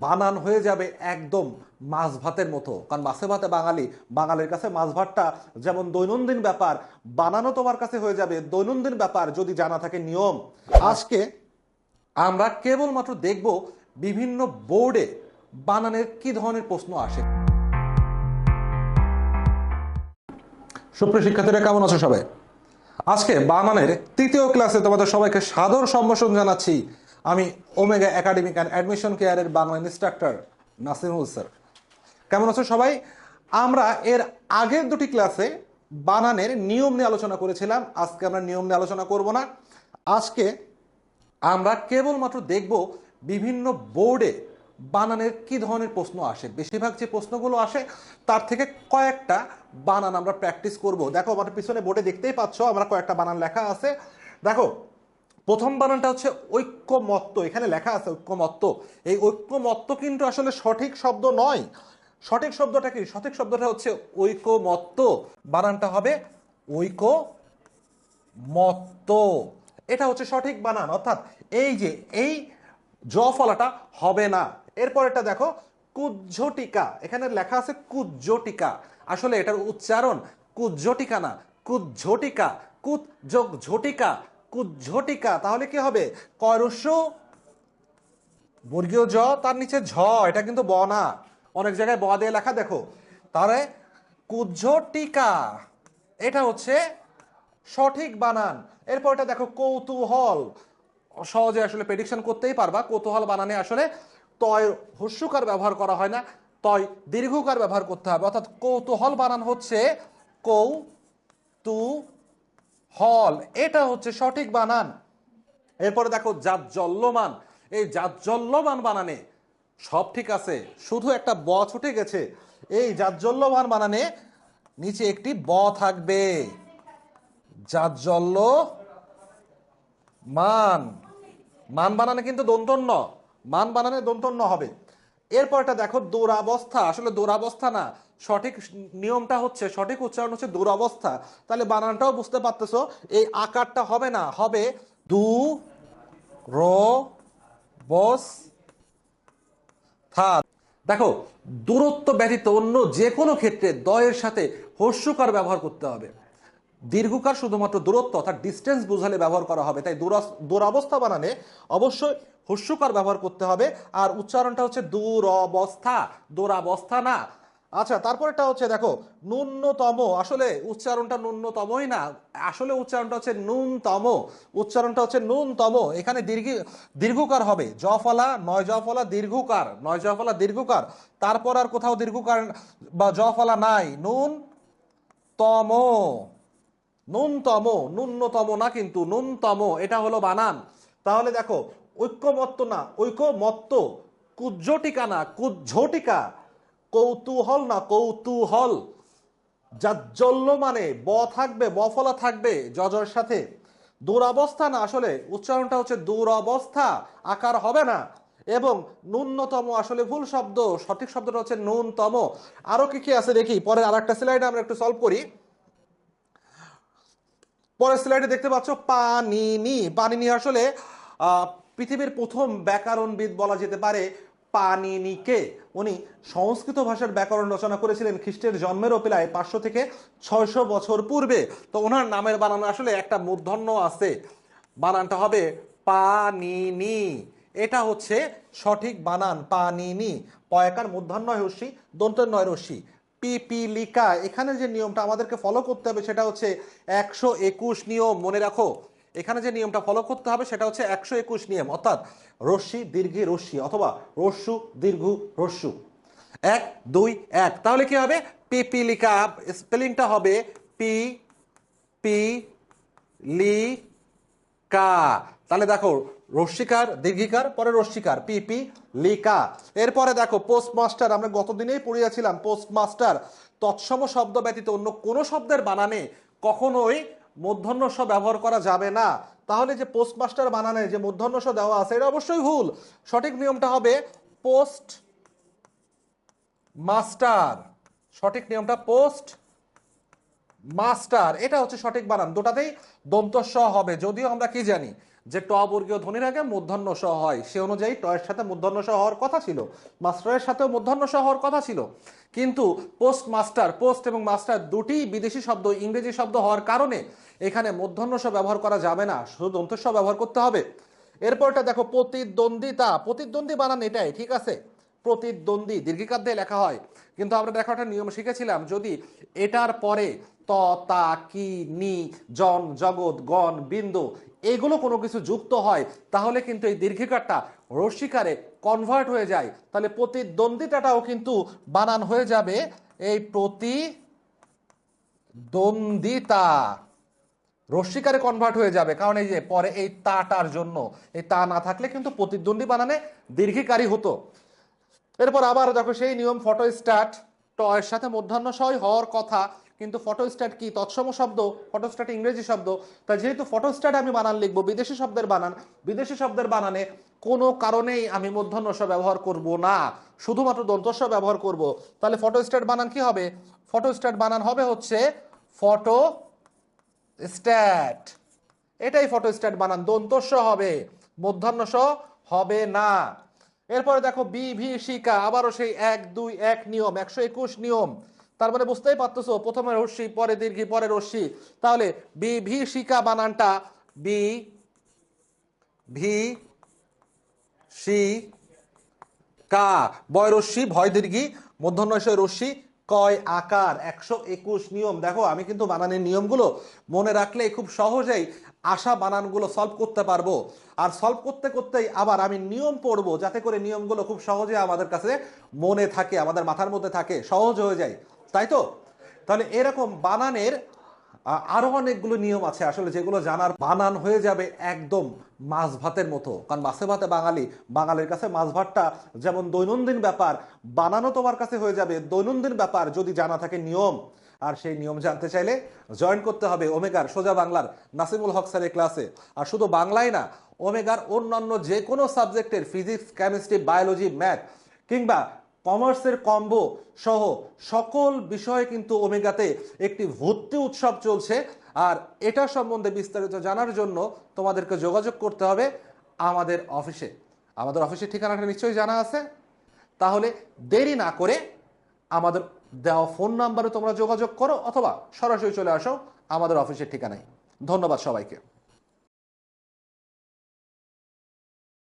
বানান হয়ে যাবে একদম মাছ ভাতের মতো। কারণ মাছে ভাতে বাঙালি, বাঙালির কাছে মাছ ভাতটা যেমন দৈনন্দিন ব্যাপার বানানো তোমার কাছে হয়ে যাবে, দৈনন্দিন ব্যাপার যদি জানা থাকে নিয়ম। আজকে আমরা কেবলমাত্র দেখব বিভিন্ন বোর্ডে বানানের কি ধরনের প্রশ্ন আসে। সুপ্রিয় শিক্ষার্থীরা, কেমন আছো সবাই? আজকে বানানের তৃতীয় ক্লাসে তোমাদের সবাইকে সাদর সম্ভাষণ জানাচ্ছি। আমি ওমেগা একাডেমিক অ্যান্ড অ্যাডমিশন কেয়ারের বাংলা ইনস্ট্রাক্টর নাসিমুল স্যার। কেমন আছো সবাই? আমরা এর আগের দুটি ক্লাসে বানানের নিয়ম নিয়ে আলোচনা করেছিলাম। আজকে আমরা নিয়ম নিয়ে আলোচনা করব না। আজকে আমরা কেবলমাত্র দেখব বিভিন্ন বোর্ডে বানানের কি ধরনের প্রশ্ন আসে। বেশিরভাগ যে প্রশ্নগুলো আসে, তার থেকে কয়েকটা বানান আমরা প্র্যাকটিস করব। দেখো, আমার পিছনে বোর্ডে দেখতেই পাচ্ছ, আমরা কয়েকটা বানান লেখা আছে। দেখো প্রথম বানানটা হচ্ছে ঐক্যমত্ত। এখানে লেখা আছে ঐক্যমত্ত। এই ঐক্যমত্ত কিন্তু আসলে সঠিক শব্দ নয়। সঠিক শব্দটা কি? সঠিক শব্দটা হচ্ছে ঐক্যমত্ত। বানানটা হবে ঐক্য মত্ত এটা হচ্ছে সঠিক বানান। অর্থাৎ এই যে, এই জ ফলাটা হবে না। এরপর এটা দেখো কুজ্ঝটিকা এখানে লেখা আছে কুজ্জটিকা। আসলে এটার উচ্চারণ কুজ্জটিকা না কুজ্ঝটিকা কুত যোগ ঝটিকা কুজ্ঝটিকা, তাহলে কি হবে? কয়রস্য বর্গীয় জ, তার নিচে ঝ, এটা কিন্তু ব না। অনেক জায়গায় ব দিয়ে লেখা, দেখো। তাহলে কুজ্ঝ টিকা এটা হচ্ছে সঠিক বানান। এরপর এটা দেখো, কৌতূহল। সহজে আসলে প্রেডিকশন করতেই পারবা। কৌতূহল বানানে আসলে তয় হস্যকার ব্যবহার করা হয় না, তয় দীর্ঘকার ব্যবহার করতে হবে। অর্থাৎ কৌতূহল বানান হচ্ছে কৌ তু হল এটা হচ্ছে সঠিক বানান। এরপরে দেখো জাজ্জল্যমান এই জাজ্জল্যমান বানানে সব ঠিক আছে, শুধু একটা ব ছুটে গেছে। এই জাজ্জল্যমান বানানে নিচে একটি ব থাকবে। জাজ্জল্য মান মান বানানে কিন্তু দন্তন্য, মান বানানে দন্তন্য হবে। এরপরটা দেখো, দুরাবস্থা। আসলে দুরাবস্থা না সঠিক নিয়মটা হচ্ছে, সঠিক উচ্চারণ হচ্ছে দুরাবস্থা। তাহলে বানানটাও বুঝতে পারতেছো, এই আকারটা হবে না, হবে দু বস, থা। দেখো, দূরত্ব ব্যতীত অন্য যে কোনো ক্ষেত্রে দয়ের সাথে হস্যকার ব্যবহার করতে হবে। দীর্ঘকার শুধুমাত্র দূরত্ব অর্থাৎ ডিস্টেন্স বোঝালে ব্যবহার করা হবে। তাই দূরাবস্থা বানানে অবশ্যই হস্যকার ব্যবহার করতে হবে। আর উচ্চারণটা হচ্ছে দূর অবস্থা দূরাবস্থা না। আচ্ছা তারপরেটা হচ্ছে, দেখো, ন্যূনতম, আসলে উচ্চারণটা ন্যূনতমই না, আসলে উচ্চারণটা হচ্ছে ন্যূনতম, উচ্চারণটা হচ্ছে ন্যূনতম, এখানে দীর্ঘ, দীর্ঘকার হবে, জফলা, নয় জফলা, দীর্ঘকার, নয় জফলা, দীর্ঘকার, তারপর আর কোথাও দীর্ঘকার বা জফলা নাই নুন তম ন্যূনতম ন্যূনতম না কিন্তু, ন্যূনতম, এটা হলো বানান, তাহলে দেখো ঐক্যমত্ত না ঐক্যমত্ত কুজ্জটিকা না কুজ্ঝটিকা কৌতূহল না কৌতূহল? জাজ্জল্য মানে ব থাকবে বফলা থাকবে জজর সাথে। দুরাবস্থা না আসলে উচ্চারণটা হচ্ছে দুরবস্থা, আকার হবে না। এবং ন্যূনতম আসলে ভুল শব্দ, সঠিক শব্দটা হচ্ছে ন্যূনতম। আরও কি কি আছে দেখি? পরে আর একটা স্লাইডে আমরা একটু সলভ করি। পরের স্লাইডে দেখতে পাচ্ছ পানিনি। পানিনি আসলে পৃথিবীর প্রথম ব্যাকরণবিদ বলা যেতে পারে পানিনিকে উনি সংস্কৃত ভাষার ব্যাকরণ রচনা করেছিলেন খ্রিস্টের জন্মের প্রায় পাঁচশো থেকে ছয়শো বছর পূর্বে। তো ওনার নামের বানানো আসলে একটা মূর্ধন্য আছে। বানানটা হবে পানিনি। এটা হচ্ছে সঠিক বানান, পানিনি। পয়কার মূর্ধন্যয় রশ্মি দন্তন্যয় রশ্মি। পিপিলিকা। এখানে যে নিয়মটা আমাদেরকে ফলো করতে হবে সেটা হচ্ছে একশো একুশ নিয়ম। মনে রাখো এখানে যে নিয়মটা ফলো করতে হবে সেটা হচ্ছে একশো একুশ নিয়ম, অর্থাৎ রশ্মি দীর্ঘি রশ্মি অথবা রস্যু দীর্ঘ রস্যু এক, দুই, এক। তাহলে কি হবে? পিপিলিকা, স্পেলিংটা হবে পি পি লি কা তাহলে দেখো, রশ্মিকার, দীর্ঘিকার, পরে রশ্মিকার পিপি লিকা এরপরে দেখো পোস্ট মাস্টার আমরা গতদিনেই পড়িয়েছিলাম পোস্ট মাস্টার তৎসম শব্দ ব্যতীত অন্য কোনো শব্দের বানানে কখনোই মূর্ধন্য শ ব্যবহার করা যাবে না। তাহলে যে পোস্টমাস্টার বানানে যে মূর্ধন্য শ দেওয়া আছে, এটা অবশ্যই ভুল। সঠিক নিয়মটা হবে পোস্ট মাস্টার সঠিক নিয়মটা পোস্ট মাস্টার এটা হচ্ছে সঠিক বানান। দুটাতেই দন্তস্ব হবে, যদিও আমরা কি জানি? যে ট বর্গীয় ধ্বনির আগে মূর্ধন্য স হয়, সে অনুযায়ী টয়ের সাথে মূর্ধন্য স হওয়ার কথা ছিল, মাস্টারের সাথেও মূর্ধন্য স হওয়ার কথা ছিল। কিন্তু পোস্ট মাস্টার পোস্ট এবং মাস্টার দুটি বিদেশি শব্দ, ইংরেজি শব্দ হওয়ার কারণে এখানে মূর্ধন্য স ব্যবহার করা যাবে না, শুধু দন্তস্ব ব্যবহার করতে হবে। এরপরটা দেখো, প্রতিদ্বন্দ্বিতা। প্রতিদ্বন্দ্বী বানান এটাই, ঠিক আছে? প্রতিদ্বন্দ্বী। দীর্ঘিকার দিয়ে লেখা হয়, কিন্তু আমরা দেখো একটা নিয়ম শিখেছিলাম, যদি এটার পরে ত, তা, কি, নি, জন, জগৎ, গণ, বিন্দু এগুলো কোনো কিছু যুক্ত হয়, তাহলে কিন্তু এই দীর্ঘিকারটা রস্বীকারে কনভার্ট হয়ে যায়। তাহলে প্রতিদ্বন্দ্বিতাটাও কিন্তু বানান হয়ে যাবে এই প্রতি দ্বন্দ্বিতা রস্বীকারে কনভার্ট হয়ে যাবে, কারণ এই যে পরে এই তাটার জন্য, এই তা না থাকলে কিন্তু প্রতিদ্বন্দ্বী বানানে দীর্ঘিকারী হতো। এরপর আবার দেখো সেই নিয়ম ফটো স্টার্ট ট এর সাথে মধ্যাহ্ন সই হওয়ার কথা, কিন্তু ফটো স্টার্ট কি? তৎসম শব্দ ফটো স্টার্ট ইংরেজি শব্দ। তাই যেহেতু ফটো স্টার্ট আমি বানান লিখব, বিদেশি শব্দের বানান, বিদেশি শব্দের বানানে কোনো কারণেই আমি মধ্যাহ্ন স ব্যবহার করব না, শুধুমাত্র দন্তস্ব ব্যবহার করব। তাহলে ফটো স্টার্ট বানান কি হবে? ফটো স্টার্ট বানান হবে হচ্ছে ফটো স্ট্যাট এটাই ফটো স্ট্যাট বানান দন্তস্ব হবে মধ্যাহ্ন স হবে না। এরপরে দেখো বি, ভি শিকা আবারও সেই এক, দুই, এক নিয়ম, একশো একুশ নিয়ম। তার মানে বুঝতেই পারতেছো, প্রথমে রশ্মি, পরে দীর্ঘি, পরে রশ্মি। তাহলে বি, ভি শিকা বানানটা বি, ভি, সি, কা। বয় রশ্মি, ভয় দীর্ঘি মধ্যনয়সয় রশ্মি কয় আকার? একশো একুশ নিয়ম। দেখো, আমি কিন্তু বানানের নিয়মগুলো মনে রাখলে খুব সহজেই আশা বানানগুলো সলভ করতে পারব। আর সলভ করতে করতেই আবার আমি নিয়ম পড়ব, যাতে করে নিয়মগুলো খুব সহজে আমাদের কাছে মনে থাকে, আমাদের মাথার মধ্যে থাকে, সহজ হয়ে যায়। তাই তো? তাহলে এরকম বানানের আ- আরও অনেকগুলো নিয়ম আছে আসলে যেগুলো জানার বানান হয়ে যাবে একদম মাছ ভাতের মতো। কারণ মাছে ভাতে বাঙালি, বাঙালির কাছে মাছ ভাতটা যেমন দৈনন্দিন ব্যাপার বানানো তোমার কাছে হয়ে যাবে। দৈনন্দিন ব্যাপার যদি জানা থাকে নিয়ম, আর সেই নিয়ম জানতে চাইলে জয়েন করতে হবে ওমেগার, সোজা বাংলার নাসিমুল হক স্যারের ক্লাসে আর শুধু বাংলায় না, ওমেগার অন্যান্য যে কোনো সাবজেক্টের ফিজিক্স কেমিস্ট্রি বায়োলজি ম্যাথ কিংবা কমার্সের কম্বো সহ সকল বিষয়ে কিন্তু ওমেগাতে একটি ভর্তি উৎসব চলছে। আর এটা সম্বন্ধে বিস্তারিত জানার জন্য তোমাদেরকে যোগাযোগ করতে হবে আমাদের অফিসে। আমাদের অফিসের ঠিকানাটা নিশ্চয়ই জানা আছে? তাহলে দেরি না করে আমাদের দেওয়া ফোন নাম্বারে তোমরা যোগাযোগ করো অথবা সরাসরি চলে আসো আমাদের অফিসের ঠিকানায়। ধন্যবাদ সবাইকে।